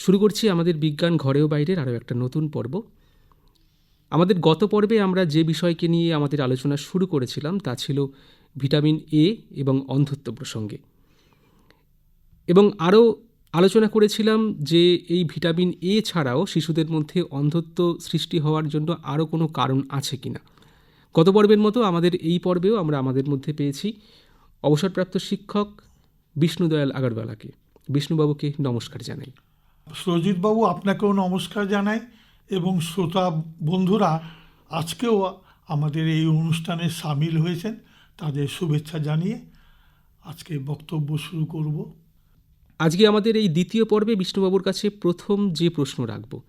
শুরু করছি আমাদের বিজ্ঞান ঘরেও বাইরের আরও একটা নতুন পর্ব। আমাদের গত পর্বে আমরা যে বিষয়কে নিয়ে আমাদের আলোচনা শুরু করেছিলাম তা ছিল ভিটামিন এ এবং অন্ধত্ব প্রসঙ্গে। এবং আরও আলোচনা করেছিলাম যে এই ভিটামিন এ ছাড়াও শিশুদের মধ্যে অন্ধত্ব সৃষ্টি হওয়ার জন্য আরও কোনো কারণ আছে কিনা গত পর্বের মতো আমাদের এই পর্বেও আমরা আমাদের মধ্যে পেয়েছি অবসরপ্রাপ্ত শিক্ষক বিষ্ণুদয়াল আগরওয়ালাকে। বিষ্ণুবাবুকে নমস্কার জানাই। সুরজিৎবাবু আপনাকেও নমস্কার জানাই এবং শ্রোতা বন্ধুরা আজকেও আমাদের এই অনুষ্ঠানে সামিল হয়েছেন তাদের শুভেচ্ছা জানিয়ে আজকে বক্তব্য শুরু করব। আজকে আমাদের এই দ্বিতীয় পর্বে বিষ্ণুবাবুর কাছে প্রথম যে প্রশ্ন রাখব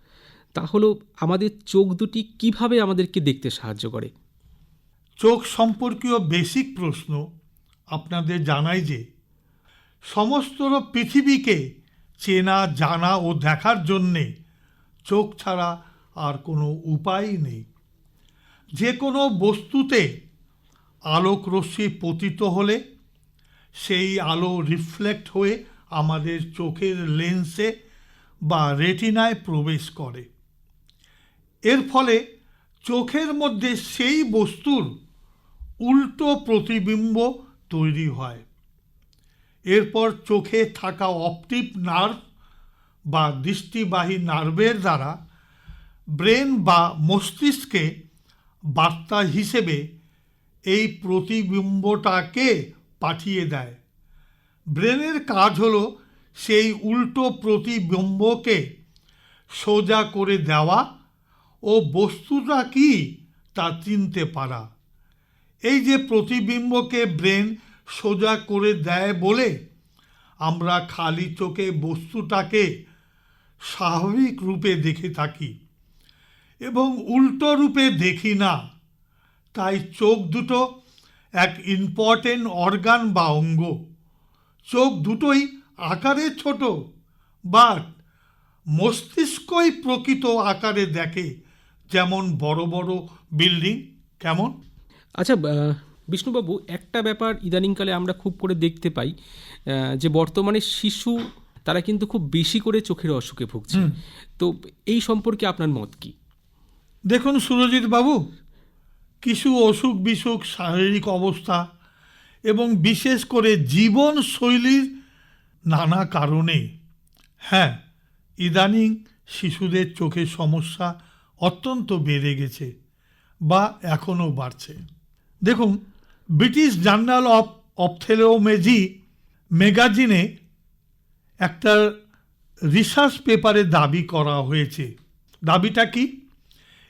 তা হলো আমাদের চোখ দুটি কীভাবে আমাদেরকে দেখতে সাহায্য করে? চোখ সম্পর্কীয় বেসিক প্রশ্ন আপনাদের জানাই যে সমস্ত পৃথিবীকে চেনা, জানা ও দেখার জন্যে চোখ ছাড়া আর কোনো উপায় নেই। যে কোনো বস্তুতে আলোক রশ্মি পতিত হলে, সেই আলো রিফ্লেক্ট হয়ে আমাদের চোখের লেন্সে বা রেটিনায় প্রবেশ করে। এর ফলে চোখের মধ্যে সেই বস্তুর উল্টো প্রতিবিম্ব তৈরি হয়। এরপর চোখে থাকা অপটিক নার্ভ বা দৃষ্টিবাহী নার্ভের দ্বারা ব্রেন বা মস্তিষ্কে বার্তা হিসেবে এই প্রতিবিম্বটাকে পাঠিয়ে দেয়। ব্রেনের কাজ হলো সেই উল্টো প্রতিবিম্বকে সোজা করে দেওয়া ও বস্তুটা কি তা চিনতে পারা। এই যে প্রতিবিম্বকে ব্রেন সোজা করে দেয় বলে আমরা খালি চোখে বস্তুটাকে স্বাভাবিক রূপে দেখে থাকি এবং উল্টো রূপে দেখি না। তাই চোখ দুটো এক ইম্পর্টেন্ট অর্গান বা অঙ্গ। চোখ দুটোই আকারে ছোট বাট মস্তিষ্কই প্রকৃত আকারে দেখে। যেমন বড় বড় বিল্ডিং কেমন? আচ্ছা বিষ্ণুবাবু একটা ব্যাপার ইদানিংকালে আমরা খুব করে দেখতে পাই যে বর্তমানে শিশু তারা কিন্তু খুব বেশি করে চোখের অসুখে ভুগছে। তো এই সম্পর্কে আপনার মত কি? দেখুন সুরজিৎ বাবু কিছু অসুখ বিসুখ শারীরিক অবস্থা এবং বিশেষ করে জীবনশৈলীর নানা কারণে হ্যাঁ ইদানিং শিশুদের চোখের সমস্যা অত্যন্ত বেড়ে গেছে বা এখনও বাড়ছে। দেখুন ব্রিটিশ জার্নাল অফ অপথেলোমেজি ম্যাগাজিনে একটা রিসার্চ পেপারে দাবি করা হয়েছে। দাবিটা কি?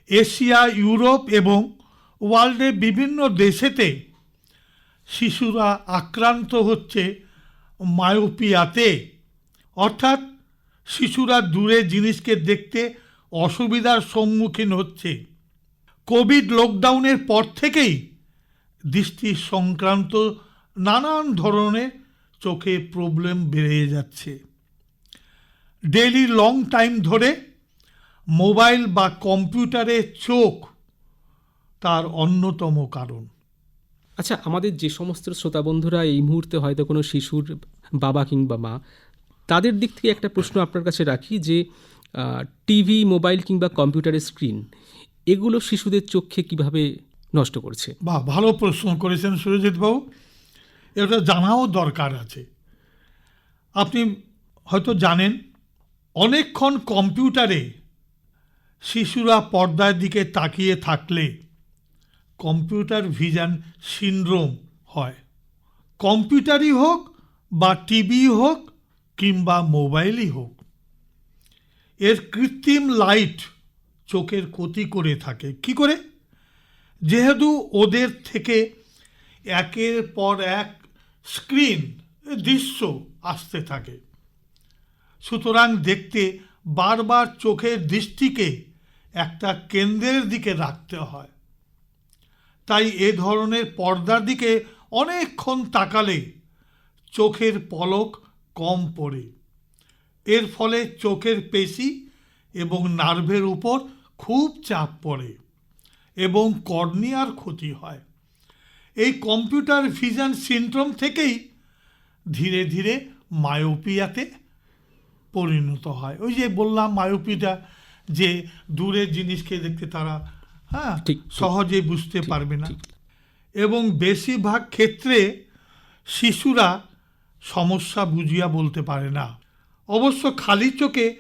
এশিয়া, ইউরোপ এবং ওয়ার্ল্ডের বিভিন্ন দেশেতে শিশুরা আক্রান্ত হচ্ছে মায়োপিয়াতে। অর্থাৎ শিশুরা দূরে জিনিসকে দেখতে অসুবিধার সম্মুখীন হচ্ছে। কোভিড লকডাউনের পর থেকেই দৃষ্টি সংক্রান্ত নানান ধরনের চোখে প্রবলেম বেড়ে যাচ্ছে। ডেলি লং টাইম ধরে মোবাইল বা কম্পিউটারে চোখ তার অন্যতম কারণ। আচ্ছা আমাদের যে সমস্ত শ্রোতা বন্ধুরা এই মুহূর্তে হয়তো কোনো শিশুর বাবা কিংবা মা, তাদের দিক থেকে একটা প্রশ্ন আপনার কাছে রাখি যে টিভি, মোবাইল কিংবা কম্পিউটারের স্ক্রিন এগুলো শিশুদের চোখে কীভাবে নষ্ট করছে। বা ভালো প্রশ্ন করেছেন সুরজিৎ বাবু এটা জানাও দরকার আছে। আপনি হয়তো জানেন, অনেকক্ষণ কম্পিউটারে শিশুরা পর্দার দিকে তাকিয়ে থাকলে কম্পিউটার ভিশন সিনড্রোম হয়। কম্পিউটারই হোক বা টিভি হোক কিংবা মোবাইলই হোক, এর কৃত্রিম লাইট চোখের ক্ষতি করে থাকে। কি করে? যেহেতু ওদের থেকে একের পর এক স্ক্রিন, দৃশ্য আসতে থাকে। সুতরাং দেখতে বারবার চোখের দৃষ্টিকে একটা কেন্দ্রের দিকে রাখতে হয়। তাই এ ধরনের পর্দার দিকে অনেকক্ষণ তাকালে চোখের পলক কম পড়ে। এর ফলে চোখের পেশি এবং নার্ভের উপর খুব চাপ পড়ে। এবং কর্নিয়ার ক্ষতি হয়। এই কম্পিউটার ভিশন সিনড্রোম থেকেই ধীরে ধীরে মায়োপিয়াতে পরিণত হয়। ওই যে বললাম মায়োপিটা যে দূরের জিনিসকে দেখতে তারা হ্যাঁ। সহজে বুঝতে পারবে না। এবং বেশিরভাগ ক্ষেত্রে শিশুরা সমস্যা বুঝিয়া বলতে পারে না। অবশ্য খালি চোখে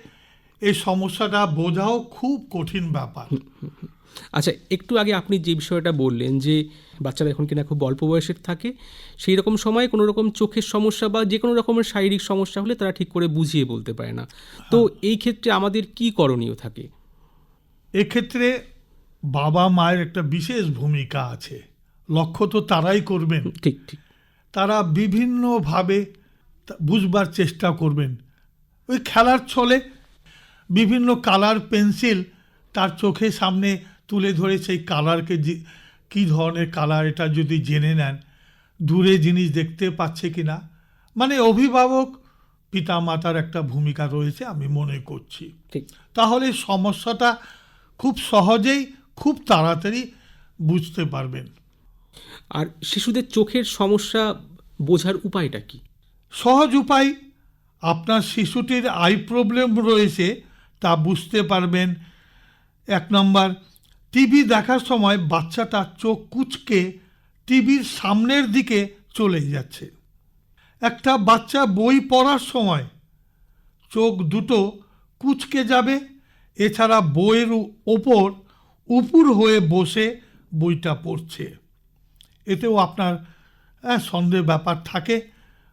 এই সমস্যাটা বোঝাও খুব কঠিন ব্যাপার। আচ্ছা একটু আগে আপনি যে বিষয়টা বললেন যে বাচ্চারা এখন কিনা খুব অল্প বয়সের থাকে সেই রকম সময় কোনো রকম চোখের সমস্যা বা যে কোনো রকমের শারীরিক সমস্যা হলে তারা ঠিক করে বুঝিয়ে বলতে পারে না। তো এই ক্ষেত্রে আমাদের কি করণীয় থাকে? এক্ষেত্রে বাবা মায়ের একটা বিশেষ ভূমিকা আছে। লক্ষ্য তো তারাই করবেন। ঠিক ঠিক। তারা বিভিন্নভাবে বুঝবার চেষ্টা করবেন। ওই খেলার ছলে বিভিন্ন কালার পেন্সিল তার চোখের সামনে তুলে ধরে সেই কালারকে যে- কী ধরনের কালার এটা যদি জেনে নেন দূরে জিনিস দেখতে পাচ্ছে কি না? মানে অভিভাবক পিতা মাতার একটা ভূমিকা রয়েছে আমি মনে করছি। তাহলে সমস্যাটা খুব সহজেই খুব তাড়াতাড়ি বুঝতে পারবেন। আর শিশুদের চোখের সমস্যা বোঝার উপায়টা কি? সহজ উপায় আপনার শিশুটির আই প্রবলেম রয়েছে তা বুঝতে পারবেন। এক নম্বর টিভি দেখার সময় বাচ্চাটা চোখ কুচকে টিভির সামনের দিকে চলে যাচ্ছে। একটা বাচ্চা বই পড়ার সময় চোখ দুটো কুচকে যাবে এছাড়া বইয়ের ওপর উপুর হয়ে বসে বইটা পড়ছে। এতেও আপনার হ্যাঁ, সন্দেহ ব্যাপার থাকে।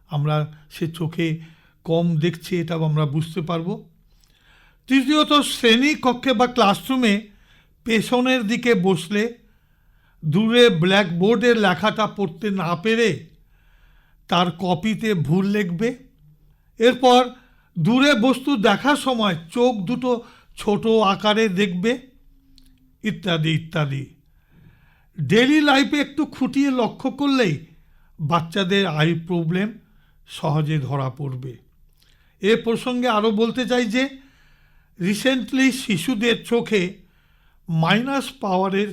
আমরা সে চোখে কম দেখছি এটাও আমরা বুঝতে পারব। তৃতীয়ত শ্রেণি কক্ষে বা ক্লাসরুমে পেছনের দিকে বসলে দূরে ব্ল্যাকবোর্ডের লেখাটা পড়তে না পেরে তার কপিতে ভুল লিখবে। এরপর দূরে বস্তু দেখার সময় চোখ দুটো ছোট আকারে দেখবে। ইত্যাদি ইত্যাদি। ডেলি লাইফে একটু খুঁটিয়ে লক্ষ্য করলেই বাচ্চাদের আই প্রবলেম সহজে ধরা পড়বে। এ প্রসঙ্গে আরও বলতে চাই যে, রিসেন্টলি শিশুদের চোখে মাইনাস পাওয়ারের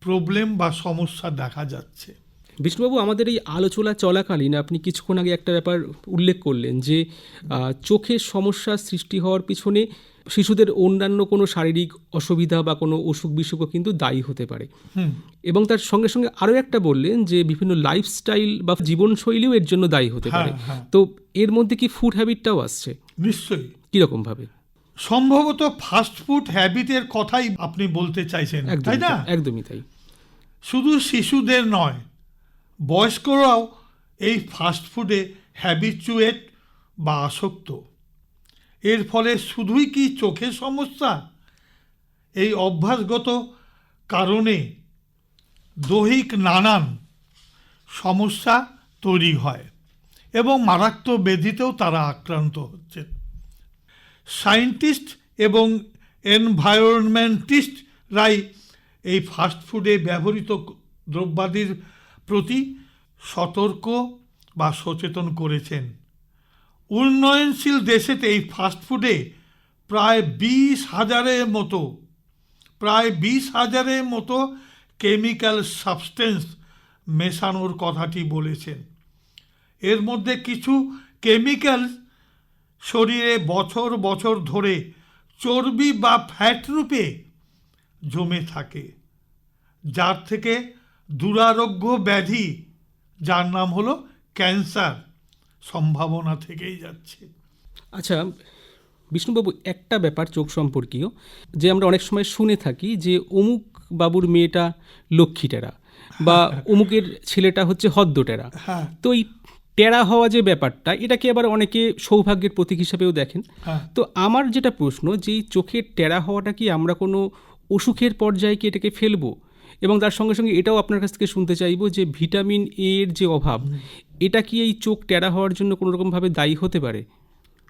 প্রবলেম বা সমস্যা দেখা যাচ্ছে। বিষ্ণুবাবু আমাদের এই আলোচনা চলাকালীন আপনি কিছুক্ষণ আগে একটা ব্যাপার উল্লেখ করলেন যে চোখের সমস্যা সৃষ্টি হওয়ার পিছনে শিশুদের অন্যান্য কোনো শারীরিক অসুবিধা বা কোনো অসুখ বিসুখও কিন্তু দায়ী হতে পারে। এবং তার সঙ্গে সঙ্গে আরও একটা বললেন যে বিভিন্ন লাইফস্টাইল বা জীবনশৈলীও এর জন্য দায়ী হতে পারে। হ্যাঁ, হ্যাঁ। তো এর মধ্যে কি ফুড হ্যাবিটটাও আসছে? নিশ্চয়ই। কীরকমভাবে? সম্ভবত ফাস্ট ফুড হ্যাবিটের কথাই আপনি বলতে চাইছেন তাই না? একদমই তাই। শুধু শিশুদের নয় বয়স্করাও এই ফাস্ট ফুডে হ্যাবিচুয়েট বা আসক্ত। এর ফলে শুধুই কি চোখের সমস্যা? এই অভ্যাসগত কারণে দৈহিক নানান সমস্যা তৈরি হয় এবং মারাত্মক ব্যাধিতেও তারা আক্রান্ত হচ্ছেন সায়েন্টিস্ট এবং এনভায়রনমেন্টিস্টরাই এই ফাস্টফুডে ব্যবহৃত দ্রব্যাদির প্রতি সতর্ক বা সচেতন করেছেন। উন্নয়নশীল দেশেতে এই ফাস্টফুডে প্রায় বিশ হাজারের মতো, প্রায় বিশ হাজারের মতো কেমিক্যাল সাবস্টেন্স মেশানোর কথাটি বলেছেন। এর মধ্যে কিছু কেমিক্যাল শরীরে বছর বছর ধরে চর্বি বা ফ্যাট রূপে জমে থাকে। যার থেকে দুরারোগ্য ব্যাধি যার নাম হলো ক্যান্সার সম্ভাবনা থেকেই যাচ্ছে। আচ্ছা বিষ্ণুবাবু একটা ব্যাপার চোখ সম্পর্কীয় যে আমরা অনেক সময় শুনে থাকি যে অমুক বাবুর মেয়েটা লক্ষ্মীটেরা বা অমুকের ছেলেটা হচ্ছে হদ্দটেরা হ্যাঁ। তো এই টেরা হওয়া যে ব্যাপারটা এটাকে আবার অনেকে সৌভাগ্যের প্রতীক হিসাবেও দেখেন? হ্যাঁ। তো আমার যেটা প্রশ্ন যে এই চোখের টেরা হওয়াটা কি আমরা কোনো অসুখের পর্যায়ে কি এটাকে ফেলব? এবং তার সঙ্গে সঙ্গে এটাও আপনার কাছ থেকে শুনতে চাইব যে ভিটামিন এ এর যে অভাব এটা কি এই চোখ টেরা হওয়ার জন্য কোনো রকমভাবে দায়ী হতে পারে?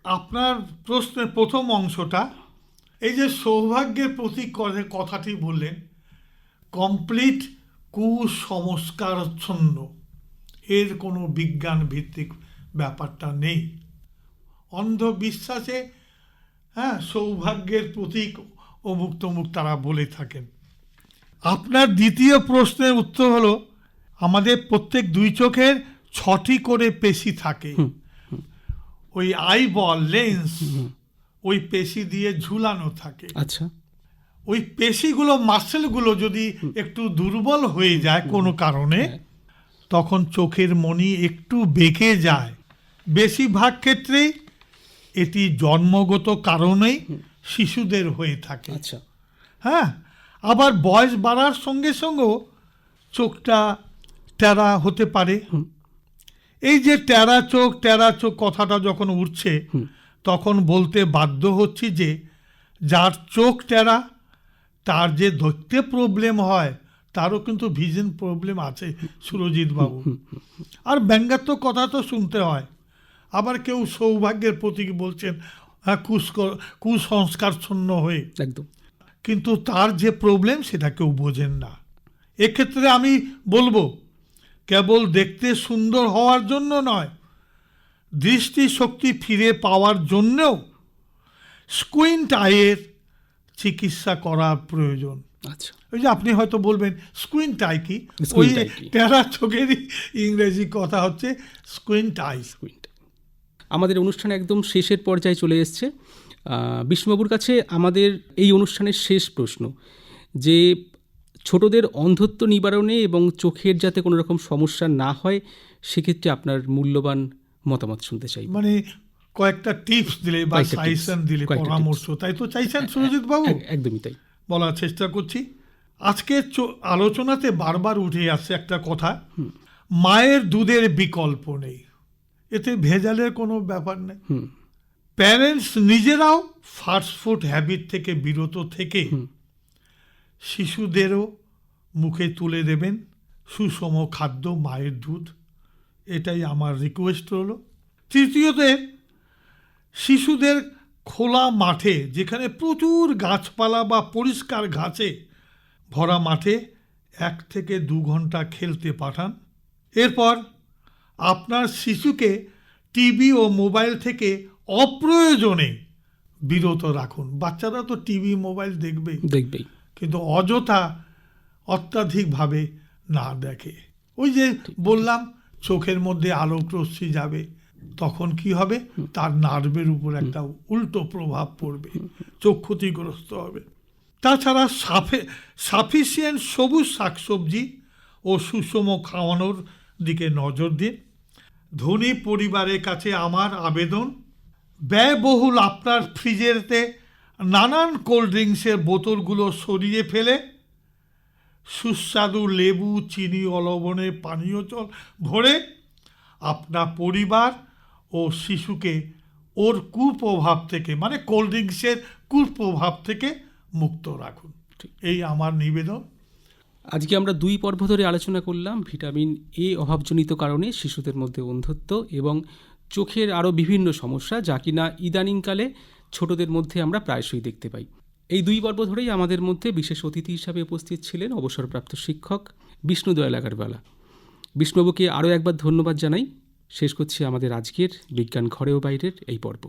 আপনার প্রশ্নের প্রথম অংশটা এই যে সৌভাগ্যের প্রতীক করে কথাটি বললেন কমপ্লিট কুসংস্কারচ্ছন্ন। এর কোনো বিজ্ঞান ভিত্তিক ব্যাপারটা নেই। অন্ধবিশ্বাসে হ্যাঁ সৌভাগ্যের প্রতীক অমুক তমুক তারা বলে থাকেন। আপনার দ্বিতীয় প্রশ্নের উত্তর হলো আমাদের প্রত্যেক দুই চোখের ছটি করে পেশি থাকে। ওই আইবল লেন্স ওই পেশি দিয়ে ঝুলানো থাকে। আচ্ছা। ওই পেশিগুলো মাসেলগুলো যদি একটু দুর্বল হয়ে যায় কোনো কারণে হ্যাঁ। তখন চোখের মণি একটু বেঁকে যায়। বেশিরভাগ ক্ষেত্রেই এটি জন্মগত কারণেই শিশুদের হয়ে থাকে। আচ্ছা। হ্যাঁ আবার বয়স বাড়ার সঙ্গে সঙ্গেও চোখটা টেরা হতে পারে। এই যে টেরা চোখ টেরা চোখ কথাটা যখন উঠছে তখন বলতে বাধ্য হচ্ছি যে যার চোখ টেরা তার যে দেখতে প্রবলেম হয় তারও কিন্তু ভিজন প্রবলেম আছে সুরজিৎ বাবু আর ব্যঙ্গাত্মক কথা তো শুনতে হয়। আবার কেউ সৌভাগ্যের প্রতীক বলছেন হ্যাঁ কুস্ক- কুসংস্কারচ্ছন্ন হয়ে। একদম। কিন্তু তার যে প্রবলেম সেটা কেউ বোঝেন না। এক্ষেত্রে আমি বলব কেবল দেখতে সুন্দর হওয়ার জন্য নয় দৃষ্টিশক্তি ফিরে পাওয়ার জন্যও স্কুইন্ট আয়ের চিকিৎসা করা প্রয়োজন। আচ্ছা ওই যে আপনি হয়তো বলবেন স্কুইন্ট টাই কি? ওই? টেরা চোখেরই ইংরেজি কথা হচ্ছে স্কুইন্ট টাই কুইন্ট আমাদের অনুষ্ঠান একদম শেষের পর্যায়ে চলে এসছে। বিষ্ণুবাবুর কাছে আমাদের এই অনুষ্ঠানের শেষ প্রশ্ন যে ছোটদের অন্ধত্ব নিবারণে এবং চোখের যাতে কোনো রকম সমস্যা না হয় সেক্ষেত্রে আপনার মূল্যবান মতামত শুনতে চাই। মানে কয়েকটা টিপস দিলে বা সাজেশন দিলে পরামর্শ তাই তো চাইছেন সুরজিৎ বাবু? একদমই তাই। বলার চেষ্টা করছি। আজকে আলোচনাতে বারবার উঠে আসছে একটা কথা মায়ের দুধের বিকল্প নেই। এতে ভেজালের কোনো ব্যাপার নেই। প্যারেন্টস নিজেরাও ফাস্টফুড হ্যাবিট থেকে বিরত থেকে শিশুদেরও মুখে তুলে দেবেন সুষম খাদ্য মায়ের দুধ। এটাই আমার রিকোয়েস্ট হলো তৃতীয়তে শিশুদের খোলা মাঠে যেখানে প্রচুর গাছপালা বা পরিষ্কার ঘাসে ভরা মাঠে এক থেকে দু ঘণ্টা খেলতে পাঠান। এরপর আপনার শিশুকে টিভি ও মোবাইল থেকে অপ্রয়োজনে বিরত রাখুন। বাচ্চারা তো টিভি মোবাইল দেখবে দেখবেই। কিন্তু অযথা অত্যাধিকভাবে না দেখে। ওই যে বললাম চোখের মধ্যে আলোক রশ্মি যাবে। তখন কি হবে? তার নার্ভের উপর একটা উল্টো প্রভাব পড়বে, চোখ ক্ষতিগ্রস্ত হবে। তাছাড়া সাফে, সাফিসিয়েন্ট সবুজ শাকসবজি ও সুষম খাওয়ানোর দিকে নজর দিন। ধনী পরিবারের কাছে আমার আবেদন, ব্যয়বহুল আপনার ফ্রিজেরতে নানান কোল্ড ড্রিঙ্কসের বোতলগুলো সরিয়ে ফেলে। সুস্বাদু লেবু, চিনি অলবণে পানীয় জল ভরে আপনার পরিবার ও শিশুকে ওর কুপ্রভাব থেকে মানে কোল্ড ড্রিঙ্কসের কুপ্রভাব থেকে মুক্ত রাখুন। এই আমার নিবেদন। আজকে আমরা দুই পর্ব ধরে আলোচনা করলাম ভিটামিন এ অভাবজনিত কারণে শিশুদের মধ্যে অন্ধত্ব এবং চোখের আরও বিভিন্ন সমস্যা যা কিনা ইদানিংকালে ছোটদের মধ্যে আমরা প্রায়শই দেখতে পাই। এই দুই পর্ব ধরেই আমাদের মধ্যে বিশেষ অতিথি হিসাবে উপস্থিত ছিলেন অবসরপ্রাপ্ত শিক্ষক বিষ্ণুদয়াল আগারওয়ালা। বিষ্ণুবাবুকে আরও একবার ধন্যবাদ জানাই। শেষ করছি আমাদের আজকের বিজ্ঞান ঘরেও বাইরের এই পর্ব।